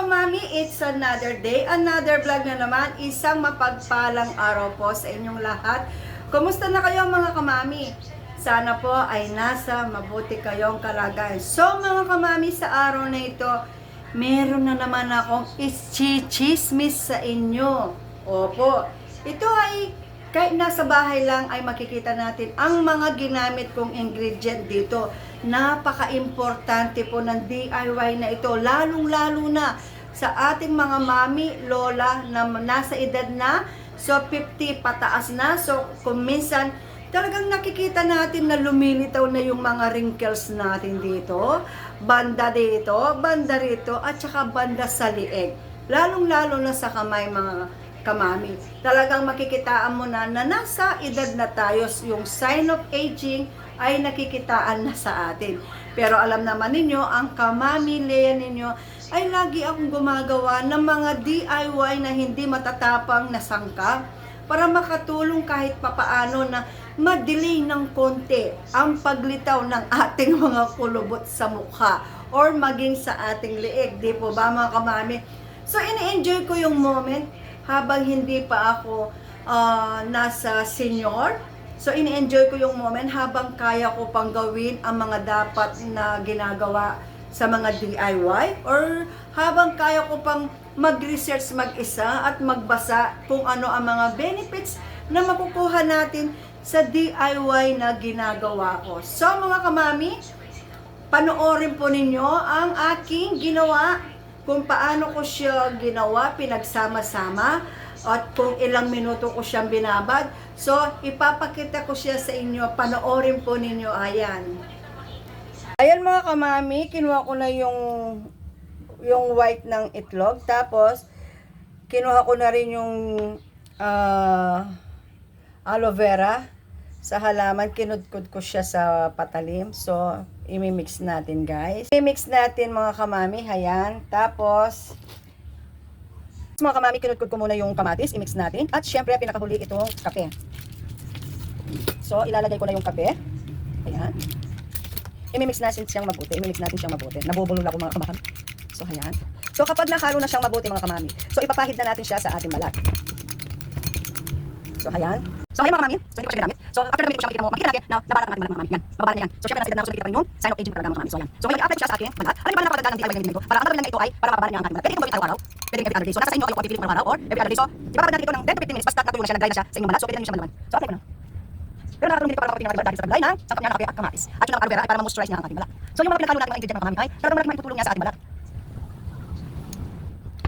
kamami, it's another day, another vlog na naman. Isang mapagpalang araw po sa inyong lahat. Kumusta na kayo mga kamami? Sana po ay nasa mabuti kayong kalagayan. So mga kamami, sa araw na ito, meron na naman akong ischichismis sa inyo. Opo, ito ay kahit nasa bahay lang ay makikita natin ang mga ginamit kong ingredient dito. Napaka-importante po ng DIY na ito, lalong-lalo na sa ating mga mami, lola na nasa edad na, so 50 pataas na, so kung minsan talagang nakikita natin na lumilitaw na yung mga wrinkles natin dito, banda dito, banda rito, at saka banda sa lieg. Lalong-lalo na sa kamay mga kamami. Talagang makikitaan mo na na nasa edad na tayo, yung sign of aging ay nakikitaan na sa atin. Pero alam naman ninyo, ang kamami Lea ninyo ay lagi akong gumagawa ng mga DIY na hindi matatapang na sangka para makatulong kahit papaano na madelay ng konti ang paglitaw ng ating mga kulubot sa mukha or maging sa ating leeg. Di po ba mga kamami? So, ini-enjoy ko yung moment habang hindi pa ako ah, nasa senior. So, ini-enjoy ko yung moment habang kaya ko pang gawin ang mga dapat na ginagawa sa mga DIY or habang kaya ko pang mag-research mag-isa at magbasa kung ano ang mga benefits na makukuha natin sa DIY na ginagawa ko. So, mga kamami, panoorin po ninyo ang aking ginawa kung paano ko siya ginawa, pinagsama-sama, at kung ilang minuto ko siyang binabad. So, ipapakita ko siya sa inyo. Panoorin po ninyo. Ayan. Ayan mga kamami, kinuha ko na yung yung white ng itlog. Tapos, kinuha ko na rin yung ah, aloe vera sa halaman. Kinudkud ko siya sa patalim. So, imimix natin guys. Imimix natin mga kamami. Ayan. Tapos, mga kamami, kinudkud ko muna yung kamatis. I-mix natin. At syempre, pinakahuli itong kape. So, ilalagay ko na yung kape. Ayan. Imimix natin siyang mabuti. Imimix natin siyang mabuti. Nabubulol ako mga kamami. So, ayan. So, kapag nahalo na siyang mabuti mga kamami, so ipapahid na natin siya sa ating balat. So, ayan. So, ayan mga kamami. So, hindi ko siya ginamit. So, after na ko siya, makikita mo, makikita natin na nabarat ang ating mga kamami. Yan. Mababarat na yan. So, syempre edad na so nakikita rin sign of aging talaga mga kamami. So, ayan. So, ngayon, i-apply ko siya sa akin balat. Ano yung pala napakaganda ng DIY ganyan ko? Para ang gagawin ito ay para mababarat niya ang ating balat. Pwede itong gawin araw-araw. Pwede every other day. So, nasa sa inyo kayo kung pipili mo araw-araw or every other day. So, ibababad natin ito ng 10 to 15 minutes. Basta natuloy na siya, nag-dry na siya sa inyong balat. So, pwede na siya malaman. So, apply ko na. Pero nakatulong dito para makapit ng dahil sa taglay ng sangkap niya ng kape at kamatis. At yung aloe vera para ma-moisturize niya ang ating balat. So, yung mga pinakalo natin mga ingredient mga kamami ay talagang malaking maitutulong niya sa ating balat.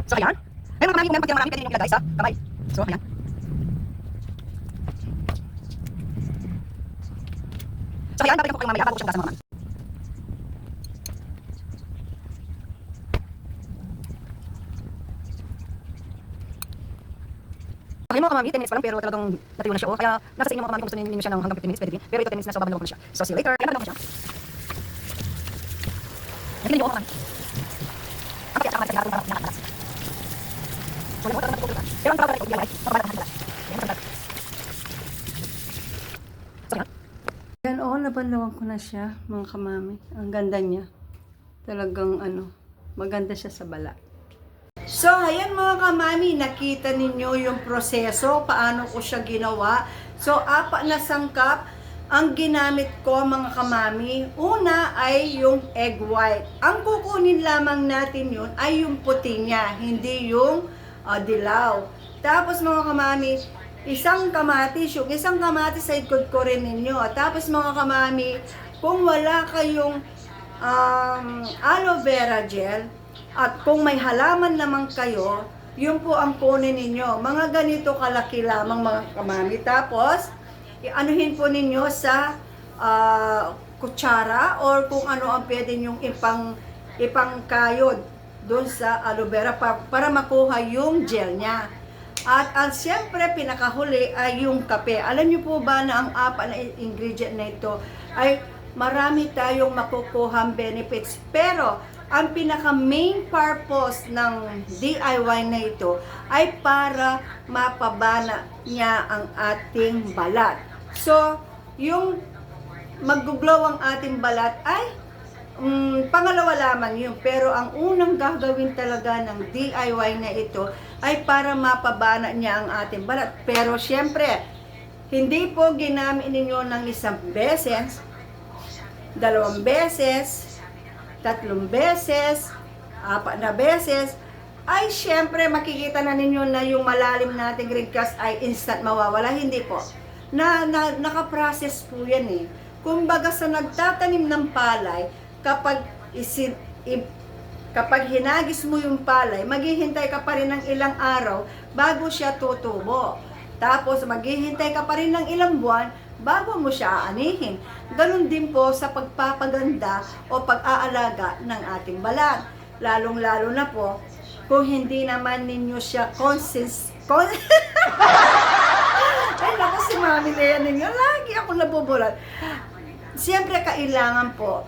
So, ayan. Ngayon mga kamami, kung meron pag marami, pwede niyo ilagay sa kamay. So, ayan. So, ayan, babalikan ko kayo mamaya bago siyang. Okay mga kamami, 10 minutes pa lang pero talagang natuyo na siya. Oh. Kaya nasa sa inyo mga kamami kung gusto ninyo siya ng hanggang 15 minutes, pwede din. Pero ito 10 minutes na so na see you later. Kaya siya. Niyo ako kamami. Ang tsaka sa mga mo. Pero ang ko DIY, Yan nabanlawan ko na siya mga kamami. Ang ganda niya. Talagang ano, maganda siya sa balat. So, ayan mga kamami, nakita ninyo yung proseso, paano ko siya ginawa. So, apa na sangkap ang ginamit ko mga kamami. Una ay yung egg white. Ang kukunin lamang natin yun ay yung puti niya, hindi yung ah, dilaw. Tapos mga kamami, isang kamatis, yung isang kamatis ay ikot ko rin ninyo. Tapos mga kamami, kung wala kayong um, aloe vera gel, at kung may halaman naman kayo, yun po ang kunin ninyo. Mga ganito kalaki lamang mga kamami. Tapos, ianuhin po ninyo sa ah, kutsara or kung ano ang pwede nyong ipang, ipangkayod doon sa aloe vera pa, para makuha yung gel niya. At ang siyempre pinakahuli ay yung kape. Alam niyo po ba na ang apat na ingredient na ito ay marami tayong makukuhang benefits. Pero ang pinaka main purpose ng DIY na ito ay para mapabana niya ang ating balat. So, yung mag-glow ang ating balat ay mm, pangalawa lamang yun. Pero ang unang gagawin talaga ng DIY na ito ay para mapabana niya ang ating balat. Pero syempre, hindi po ginamit ninyo ng isang beses, dalawang beses, tatlong beses, apat na beses, ay syempre makikita na ninyo na yung malalim nating wrinkles ay instant mawawala. Hindi po. Na, na nakaprocess po yan eh. Kumbaga sa nagtatanim ng palay, kapag isin, i- kapag hinagis mo yung palay, maghihintay ka pa rin ng ilang araw bago siya tutubo. Tapos maghihintay ka pa rin ng ilang buwan bago mo siya aanihin. Ganon din po sa pagpapaganda o pag-aalaga ng ating balat. Lalong-lalo na po kung hindi naman ninyo siya consist... Con- Ay, naku, si Mami Lea ninyo. Lagi ako nabubulat. Siyempre, kailangan po,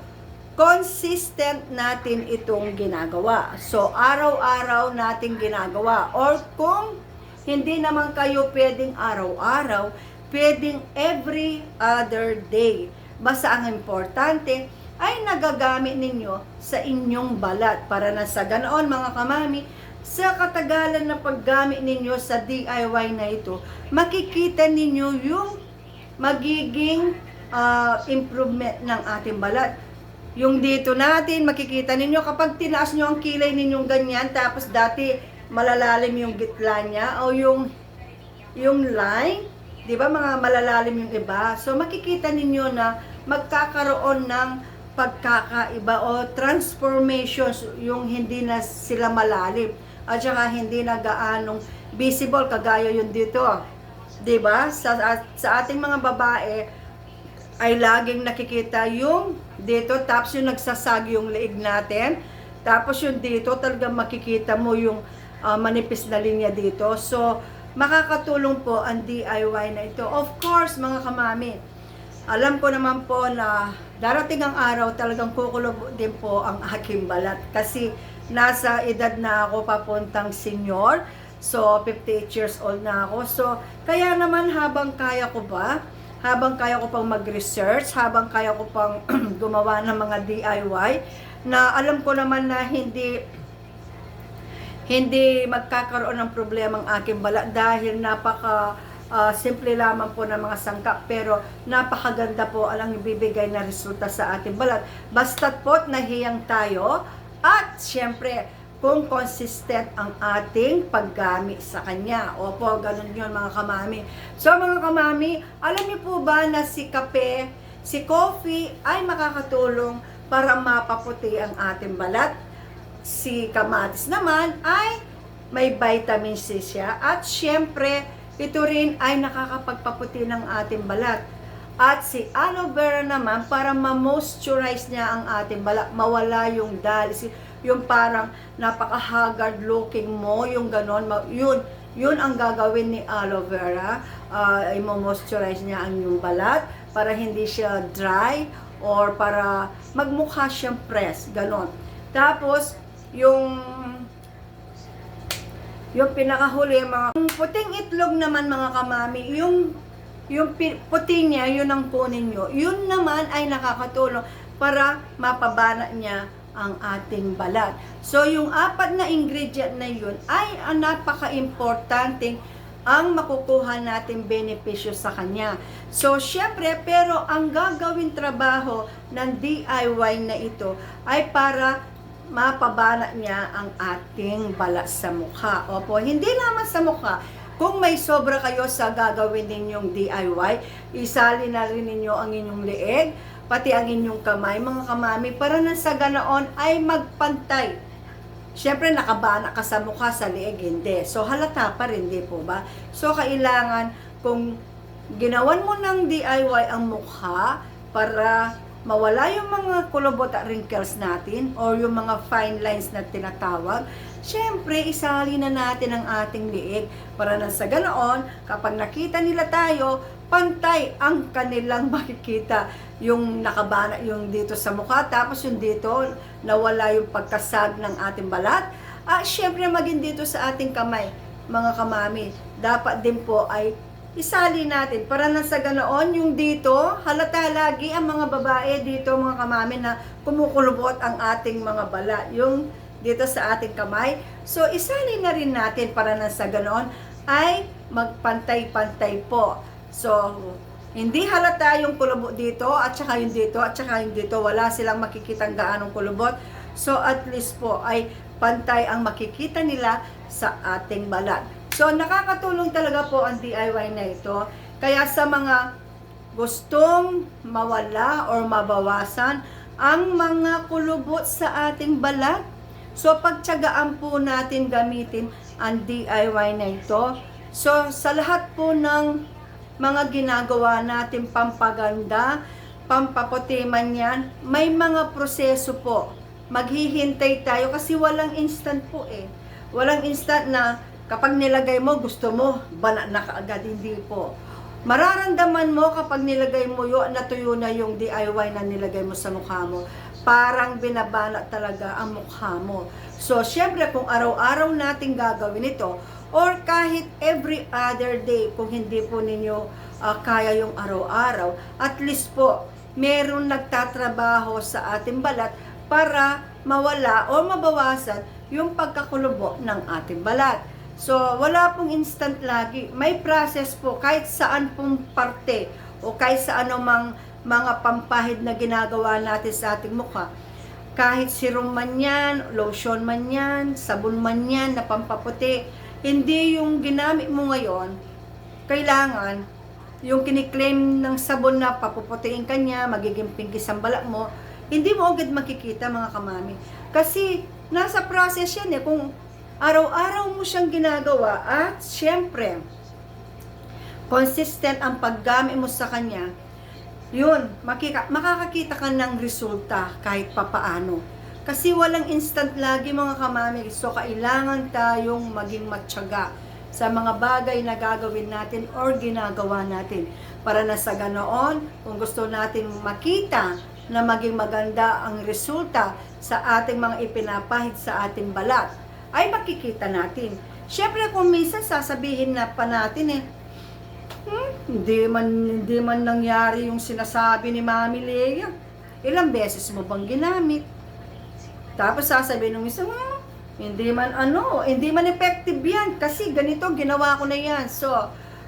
consistent natin itong ginagawa. So, araw-araw natin ginagawa. Or kung hindi naman kayo pwedeng araw-araw, pwedeng every other day. Basta ang importante ay nagagamit ninyo sa inyong balat para na sa ganoon mga kamami, sa katagalan na paggamit ninyo sa DIY na ito, makikita ninyo yung magiging ah, improvement ng ating balat. Yung dito natin, makikita ninyo kapag tinaas nyo ang kilay ninyong ganyan, tapos dati malalalim yung gitla niya, o yung, yung line, di ba mga malalalim yung iba. So makikita ninyo na magkakaroon ng pagkakaiba o transformations yung hindi na sila malalim at saka hindi na gaanong visible kagaya yun dito. 'Di ba? Sa, sa ating mga babae ay laging nakikita yung dito tapos yung nagsasag yung leeg natin. Tapos yung dito talagang makikita mo yung ah, manipis na linya dito. So makakatulong po ang DIY na ito. Of course, mga kamami, alam ko naman po na darating ang araw talagang kukulob din po ang aking balat kasi nasa edad na ako papuntang senior. So, 58 years old na ako. So, kaya naman habang kaya ko ba, habang kaya ko pang mag-research, habang kaya ko pang gumawa ng mga DIY, na alam ko naman na hindi hindi magkakaroon ng problema ang aking balat dahil napaka ah, simple lamang po ng mga sangkap pero napakaganda po ang ibibigay na resulta sa ating balat. Basta't po't nahiyang tayo at syempre kung consistent ang ating paggamit sa kanya. Opo, ganun yun mga kamami. So mga kamami, alam niyo po ba na si kape, si coffee ay makakatulong para mapaputi ang ating balat? si kamatis naman ay may vitamin C siya at syempre ito rin ay nakakapagpaputi ng ating balat. At si aloe vera naman para ma-moisturize niya ang ating balat, mawala yung dalis, yung parang napaka-haggard looking mo, yung ganon, yun, yun ang gagawin ni aloe vera, uh, i-moisturize niya ang yung balat para hindi siya dry or para magmukha siyang press, ganon. Tapos, yung yung pinakahuli mga yung puting itlog naman mga kamami yung yung puti niya yun ang kunin nyo. Yun naman ay nakakatulong para mapabana niya ang ating balat so yung apat na ingredient na yun ay ang napaka-importante ang makukuha nating benepisyo sa kanya. So, syempre, pero ang gagawin trabaho ng DIY na ito ay para mapabana niya ang ating balat sa mukha. Opo, hindi naman sa mukha. Kung may sobra kayo sa gagawin ninyong DIY, isali na rin ninyo ang inyong leeg, pati ang inyong kamay, mga kamami, para na sa ganoon ay magpantay. Siyempre, nakabana ka sa mukha, sa leeg, hindi. So, halata pa rin, di po ba? So, kailangan, kung ginawan mo ng DIY ang mukha para mawala yung mga kulubot at wrinkles natin or yung mga fine lines na tinatawag, syempre, isali na natin ang ating liig para na sa ganoon, kapag nakita nila tayo, pantay ang kanilang makikita yung nakabana yung dito sa mukha tapos yung dito nawala yung pagkasag ng ating balat at syempre maging dito sa ating kamay mga kamami dapat din po ay isali natin para na sa ganoon yung dito, halata lagi ang mga babae dito mga kamami na kumukulubot ang ating mga bala. Yung dito sa ating kamay. So isali na rin natin para na sa ganoon ay magpantay-pantay po. So hindi halata yung kulubot dito at saka yung dito at saka yung dito. Wala silang makikitang gaanong kulubot. So at least po ay pantay ang makikita nila sa ating balat. So nakakatulong talaga po ang DIY na ito. Kaya sa mga gustong mawala or mabawasan ang mga kulubot sa ating balat, so pagtyagaan po natin gamitin ang DIY na ito. So sa lahat po ng mga ginagawa natin pampaganda, pampaputi man yan, may mga proseso po. Maghihintay tayo kasi walang instant po eh. Walang instant na kapag nilagay mo, gusto mo, bana na kaagad, hindi po. Mararamdaman mo kapag nilagay mo yun, natuyo na yung DIY na nilagay mo sa mukha mo. Parang binabana talaga ang mukha mo. So, syempre, kung araw-araw natin gagawin ito, or kahit every other day, kung hindi po ninyo ah, kaya yung araw-araw, at least po, meron nagtatrabaho sa ating balat para mawala o mabawasan yung pagkakulubo ng ating balat. So, wala pong instant lagi. May process po kahit saan pong parte o kahit sa anumang mga pampahid na ginagawa natin sa ating mukha. Kahit serum man yan, lotion man yan, sabon man yan na pampaputi, hindi yung ginamit mo ngayon, kailangan yung kiniklaim ng sabon na papuputiin ka niya, magiging pinkis ang balak mo, hindi mo agad makikita mga kamami. Kasi nasa process yan eh. Kung araw-araw mo siyang ginagawa at syempre, consistent ang paggamit mo sa kanya, yun, makika, makakakita ka ng resulta kahit papaano. Kasi walang instant lagi mga kamami. So, kailangan tayong maging matyaga sa mga bagay na gagawin natin or ginagawa natin. Para na sa ganoon, kung gusto natin makita na maging maganda ang resulta sa ating mga ipinapahid sa ating balat, ay makikita natin. Siyempre, kung minsan sasabihin na pa natin eh, hmm, hindi man, hindi man nangyari yung sinasabi ni Mami Leia. Ilang beses mo bang ginamit? Tapos sasabihin ng isa, hmm, hindi man ano, hindi man effective yan kasi ganito, ginawa ko na yan. So,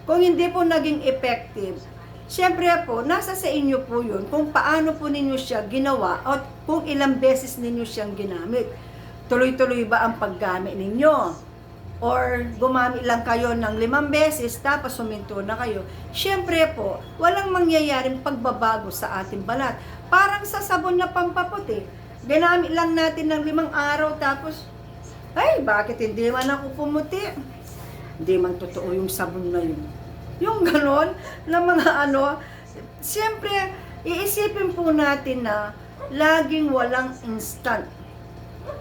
kung hindi po naging effective, syempre po, nasa sa inyo po yun kung paano po ninyo siya ginawa at kung ilang beses ninyo siyang ginamit. Tuloy-tuloy ba ang paggamit ninyo? Or gumamit lang kayo ng limang beses tapos suminto na kayo. Syempre po, walang mangyayaring pagbabago sa ating balat. Parang sa sabon na pampaputi, ginamit lang natin ng limang araw tapos ay, bakit hindi man ako pumuti? Hindi man totoo yung sabon na yun. Yung ganon, na mga ano, siyempre, iisipin po natin na laging walang instant.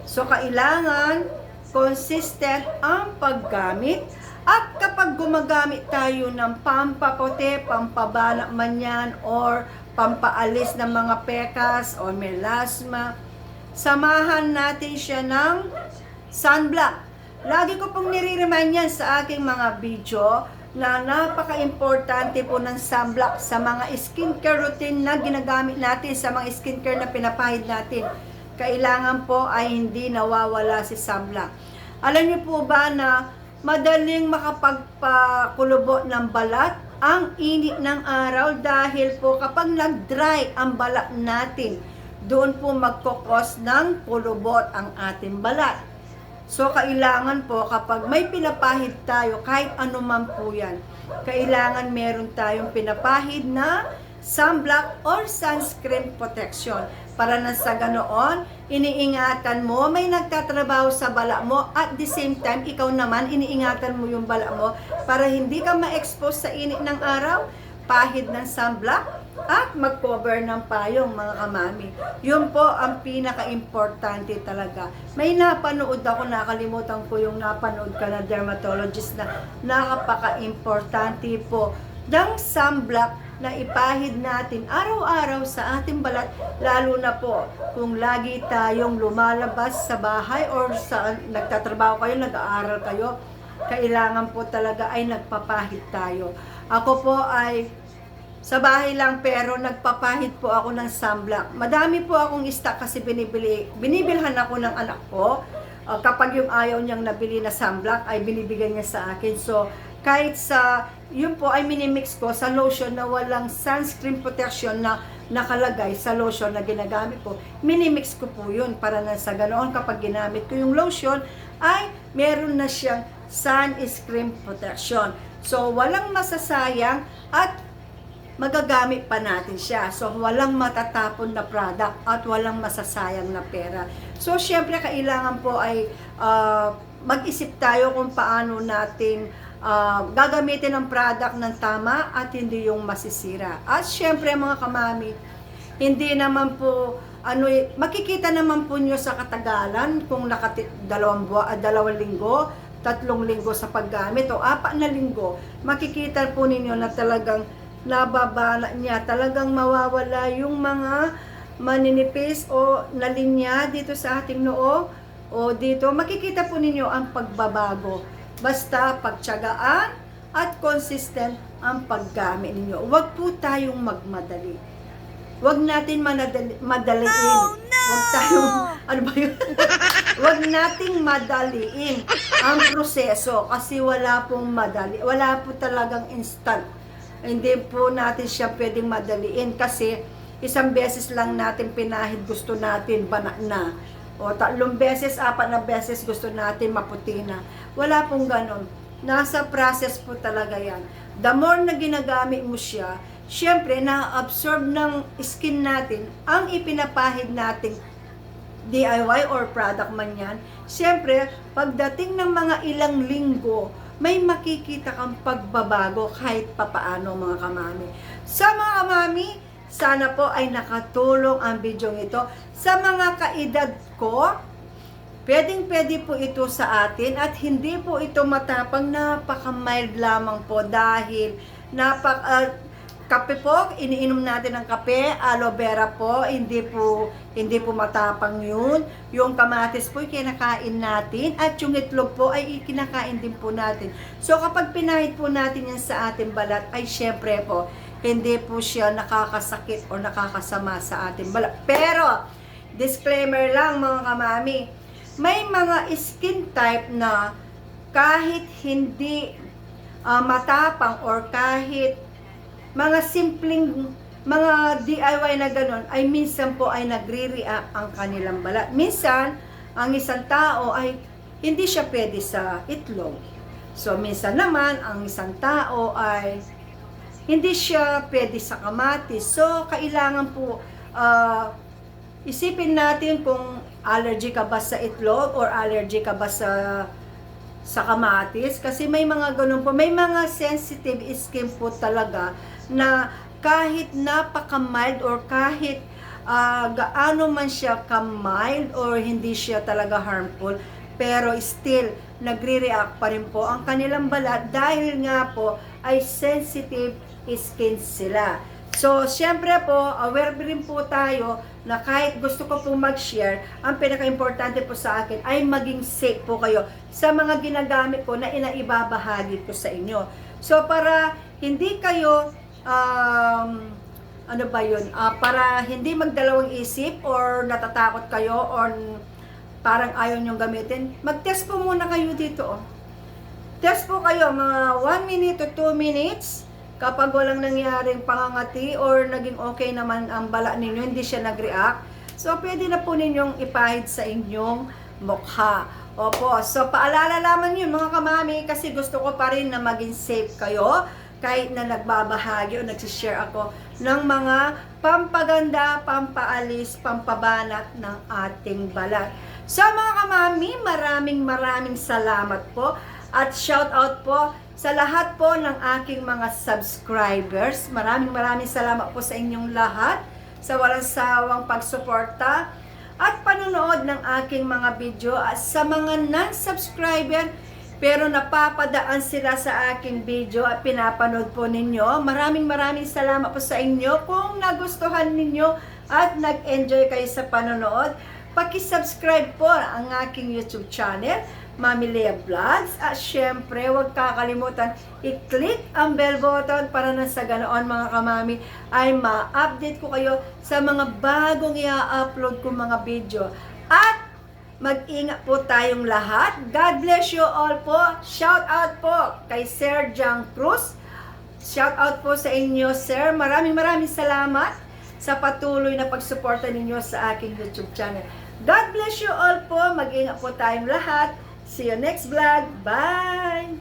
So, kailangan consistent ang paggamit at kapag gumagamit tayo ng pampaputi, pampabala man yan, or pampaalis ng mga pekas o melasma, samahan natin siya ng sunblock. Lagi ko pong nire-remind yan sa aking mga video na napaka-importante po ng sunblock sa mga skincare routine na ginagamit natin, sa mga skincare na pinapahid natin. Kailangan po ay hindi nawawala si sunblock. Alam niyo po ba na madaling makapagpakulubo ng balat ang init ng araw dahil po kapag nag-dry ang balat natin, doon po magkokos ng kulubot ang ating balat. So, kailangan po kapag may pinapahid tayo, kahit ano man po yan, kailangan meron tayong pinapahid na sunblock or sunscreen protection. Para na sa ganoon, iniingatan mo, may nagtatrabaho sa bala mo, at the same time, ikaw naman, iniingatan mo yung bala mo para hindi ka ma-expose sa init ng araw, pahid ng sunblock, at mag-cover ng payong mga kamami. Yun po ang pinaka-importante talaga. May napanood ako, nakalimutan ko yung napanood ka na dermatologist na nakapaka-importante po ng sunblock na ipahid natin araw-araw sa ating balat, lalo na po kung lagi tayong lumalabas sa bahay or sa nagtatrabaho kayo, nag-aaral kayo, kailangan po talaga ay nagpapahid tayo. Ako po ay sa bahay lang pero nagpapahid po ako ng sunblock. Madami po akong stock kasi binibili, binibilhan ako ng anak ko. Uh, kapag yung ayaw niyang nabili na sunblock ay binibigay niya sa akin. So kahit sa yun po ay minimix ko sa lotion na walang sunscreen protection na nakalagay sa lotion na ginagamit ko. Minimix ko po yun para na sa ganoon kapag ginamit ko yung lotion ay meron na siyang sunscreen protection. So walang masasayang at magagamit pa natin siya. So, walang matatapon na product at walang masasayang na pera. So, syempre, kailangan po ay ah, mag-isip tayo kung paano natin ah, gagamitin ang product ng tama at hindi yung masisira. At syempre, mga kamami, hindi naman po ano makikita naman po nyo sa katagalan kung nakati dalawang buwan, dalawang linggo, tatlong linggo sa paggamit o apat na linggo, makikita po ninyo na talagang nababala niya, talagang mawawala yung mga maninipis o nalinya dito sa ating noo o dito, makikita po ninyo ang pagbabago. Basta pagtyagaan at consistent ang paggamit ninyo. Huwag po tayong magmadali. Huwag natin manadali, madaliin. Huwag tayong, ano ba yun? Huwag nating madaliin ang proseso kasi wala pong madali. Wala po talagang instant. Hindi po natin siya pwedeng madaliin kasi isang beses lang natin pinahid gusto natin bana na. O tatlong beses, apat na beses gusto natin maputi na. Wala pong ganon. Nasa process po talaga yan. The more na ginagamit mo siya, syempre na-absorb ng skin natin ang ipinapahid nating DIY or product man yan, siyempre, pagdating ng mga ilang linggo, may makikita kang pagbabago kahit papaano mga kamami. Sa mga kamami, sana po ay nakatulong ang video ito. Sa mga kaedad ko, pwedeng pwede po ito sa atin at hindi po ito matapang napaka-mild lamang po dahil napak ah, kape po, iniinom natin ng kape, aloe vera po, hindi po hindi po matapang yun. Yung kamatis po, kinakain natin at yung itlog po ay kinakain din po natin. So kapag pinahid po natin yan sa ating balat, ay syempre po, hindi po siya nakakasakit o nakakasama sa ating balat. Pero, disclaimer lang mga kamami, may mga skin type na kahit hindi ah, matapang or kahit mga simpleng mga DIY na ganun ay minsan po ay nagre-react ang kanilang balat. Minsan, ang isang tao ay hindi siya pwede sa itlog. So, minsan naman, ang isang tao ay hindi siya pwede sa kamatis. So, kailangan po ah, isipin natin kung allergy ka ba sa itlog or allergy ka ba sa sa kamatis kasi may mga ganun po may mga sensitive skin po talaga na kahit napaka-mild or kahit ah, gaano man siya ka-mild or hindi siya talaga harmful pero still nagre-react pa rin po ang kanilang balat dahil nga po ay sensitive skin sila. So, syempre po, aware rin po tayo na kahit gusto ko po mag-share, ang pinaka-importante po sa akin ay maging safe po kayo sa mga ginagamit ko na inaibabahagi ko sa inyo. So, para hindi kayo, um, ano ba yun, Ah, para hindi magdalawang isip or natatakot kayo or parang ayaw nyong gamitin, mag-test po muna kayo dito. Oh. Test po kayo mga 1 minute to 2 minutes kapag walang nangyaring pangangati or naging okay naman ang bala ninyo, hindi siya nag-react. So, pwede na po ninyong ipahid sa inyong mukha. Opo, so paalala lamang yun mga kamami kasi gusto ko pa rin na maging safe kayo kahit na nagbabahagi o nagsishare ako ng mga pampaganda, pampaalis, pampabanat ng ating balat. So mga kamami, maraming maraming salamat po at shout out po sa lahat po ng aking mga subscribers. Maraming maraming salamat po sa inyong lahat sa walang sawang pagsuporta at panonood ng aking mga video at sa mga non-subscriber pero napapadaan sila sa aking video at pinapanood po ninyo. Maraming maraming salamat po sa inyo kung nagustuhan ninyo at nag-enjoy kayo sa panonood. Paki-subscribe po ang aking YouTube channel Mami Lea Vlogs. At syempre, huwag kakalimutan i-click ang bell button para na sa ganoon mga kamami ay ma-update ko kayo sa mga bagong i-upload ko mga video. At mag-ingat po tayong lahat. God bless you all po. Shout out po kay Sir Jang Cruz. Shout out po sa inyo, Sir. Maraming maraming salamat sa patuloy na pagsuporta ninyo sa aking YouTube channel. God bless you all po. Mag-ingat po tayong lahat. See you next vlog. Bye!